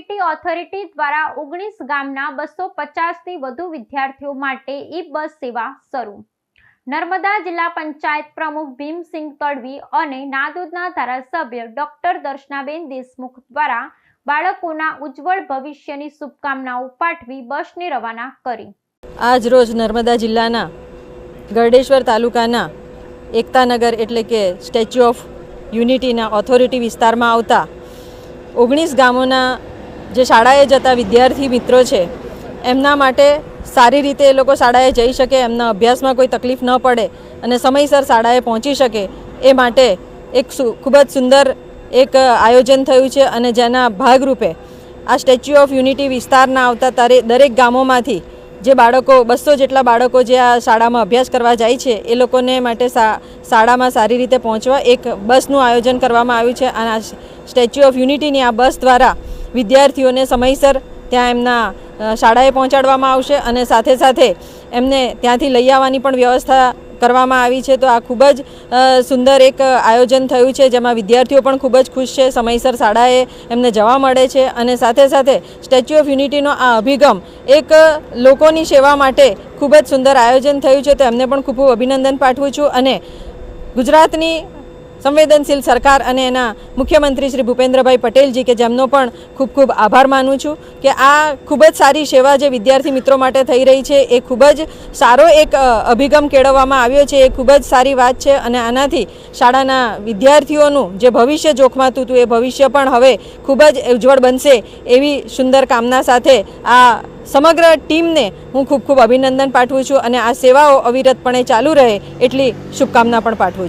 Unity authority દ્વારા ઓગણીસ ગામના બસો પચાસથી વધુ વિદ્યાર્થીઓ માટે ઈ બસ સેવા શરૂ. નર્મદા જિલ્લા પંચાયત પ્રમુખ ભીમસિંહ તડવી અને નાદોદના ધારાસભ્ય ડોક્ટર દર્શનાબેન દેશમુખ દ્વારા બાળકોના ઉજ્જવળ ભવિષ્યની શુભકામનાઓ પાઠવી બસને રવાના કરી. આજ રોજ નર્મદા જિલ્લાના ગરડેશ્વર તાલુકાના એકતાનગર એટલે કે સ્ટેચ્યુ ઓફ યુનિટીના ઓથોરિટી વિસ્તારમાં આવતા ઓગણીસ ગામોના જે શાળાએ જતા વિદ્યાર્થી મિત્રો છે, એમના માટે સારી રીતે એ લોકો શાળાએ જઈ શકે, એમના અભ્યાસમાં કોઈ તકલીફ ન પડે અને સમયસર શાળાએ પહોંચી શકે, એ માટે એક ખૂબ જ સુંદર એક આયોજન થયું છે અને જેના ભાગરૂપે આ સ્ટેચ્યુ ઓફ યુનિટી વિસ્તારના આવતા તારે, દરેક ગામોમાંથી જે બાળકો, બસો જેટલા બાળકો જે આ શાળામાં અભ્યાસ કરવા જાય છે, એ લોકોને માટે શાળામાં સારી રીતે પહોંચવા એક બસનું આયોજન કરવામાં આવ્યું છે અને આ સ્ટેચ્યુ ઓફ યુનિટીની આ બસ દ્વારા વિદ્યાર્થીઓને સમયસર ત્યાં એમના શાળાએ પહોંચાડવામાં આવશે અને સાથે સાથે એમને ત્યાંથી લઈ આવવાની પણ વ્યવસ્થા કરવામાં આવી છે. તો આ ખૂબ જ સુંદર એક આયોજન થયું છે, જેમાં વિદ્યાર્થીઓ પણ ખૂબ જ ખુશ છે, સમયસર શાળાએ એમને જવા મળે છે અને સાથે સાથે સ્ટેચ્યુ ઓફ યુનિટીનો આ અભિગમ એક લોકોની સેવા માટે ખૂબ જ સુંદર આયોજન થયું છે. તો એમને પણ ખૂબ અભિનંદન પાઠવું છું અને ગુજરાતની સંવેદનશીલ સરકાર અને એના મુખ્યમંત્રી શ્રી ભૂપેન્દ્રભાઈ પટેલજી કે જેમનો પણ ખૂબ ખૂબ આભાર માનું છું કે આ ખૂબ જ સારી સેવા જે વિદ્યાર્થી મિત્રો માટે થઈ રહી છે, એ ખૂબ જ સારો એક અભિગમ કેળવવામાં આવ્યો છે, એ ખૂબ જ સારી વાત છે અને આનાથી શાળાના વિદ્યાર્થીઓનું જે ભવિષ્ય જોખમાતું હતું, એ ભવિષ્ય પણ હવે ખૂબ જ ઉજ્જવળ બનશે એવી સુંદર કામના સાથે આ સમગ્ર ટીમને હું ખૂબ ખૂબ અભિનંદન પાઠવું છું અને આ સેવાઓ અવિરતપણે ચાલુ રહે એટલી શુભકામના પણ પાઠવું છું.